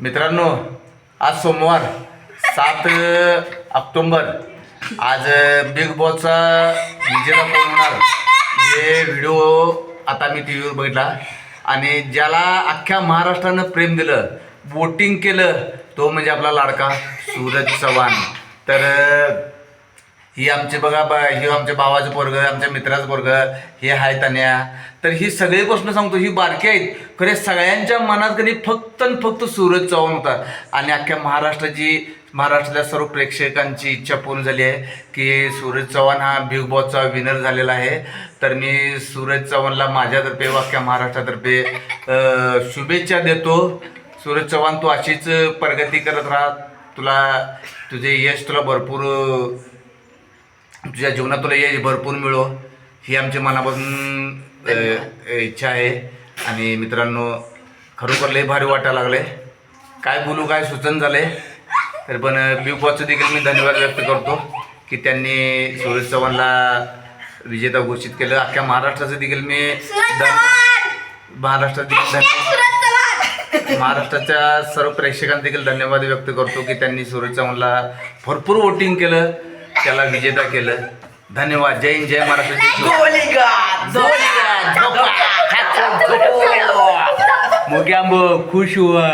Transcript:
मित्रांनो आज सोमवार सात ऑक्टोंबर. आज बिग बॉसचा विजेता कोण होणार. हे व्हिडिओ आता मी टी व्हीवर बघितला. आणि ज्याला अख्ख्या महाराष्ट्रानं प्रेम दिलं वोटिंग केलं तो म्हणजे आपला लाडका सूरज चव्हाण. तर ही आमचे बघा बा ही आमच्या भावाचं पोरग आमच्या मित्राचं पोरग हे आहे तन्या. तर ही सगळी गोष्ट सांगतो ही बारकी आहेत. खरे सगळ्यांच्या मनात कधी फक्त आणि फक्त सूरज चव्हाण होता. आणि अख्ख्या महाराष्ट्राची महाराष्ट्रातल्या सर्व प्रेक्षकांची इच्छा पूर्ण झाली आहे की सूरज चव्हाण हा बिग बॉसचा विनर झालेला आहे. तर मी सूरज चव्हाणला माझ्यातर्फे वाख्या महाराष्ट्रातर्फे शुभेच्छा देतो. सूरज चव्हाण तू अशीच प्रगती करत राहा. तुला तुझे यश तुला भरपूर तुझ्या जीवनात तुला यश भरपूर मिळो. ही आमची मनापासून इच्छा आहे. आणि मित्रांनो खरोखर लय भारी वाटायला लागले काय बोलू काय सूचन झाले तर पण बिग बॉसचं देखील मी धन्यवाद व्यक्त करतो की त्यांनी सूरज चव्हाणला विजेता घोषित केलं. अख्ख्या महाराष्ट्राचं देखील मी धन- महाराष्ट्रात देखील धन्यवाद महाराष्ट्राच्या सर्व प्रेक्षकांना देखील धन्यवाद व्यक्त करतो की त्यांनी सूरज चव्हाणला भरपूर वोटिंग केलं. त्याला विजेता केलं. धन्यवाद. जय हिंद जय महाराष्ट्र. मुग्यांब खुश हुआ.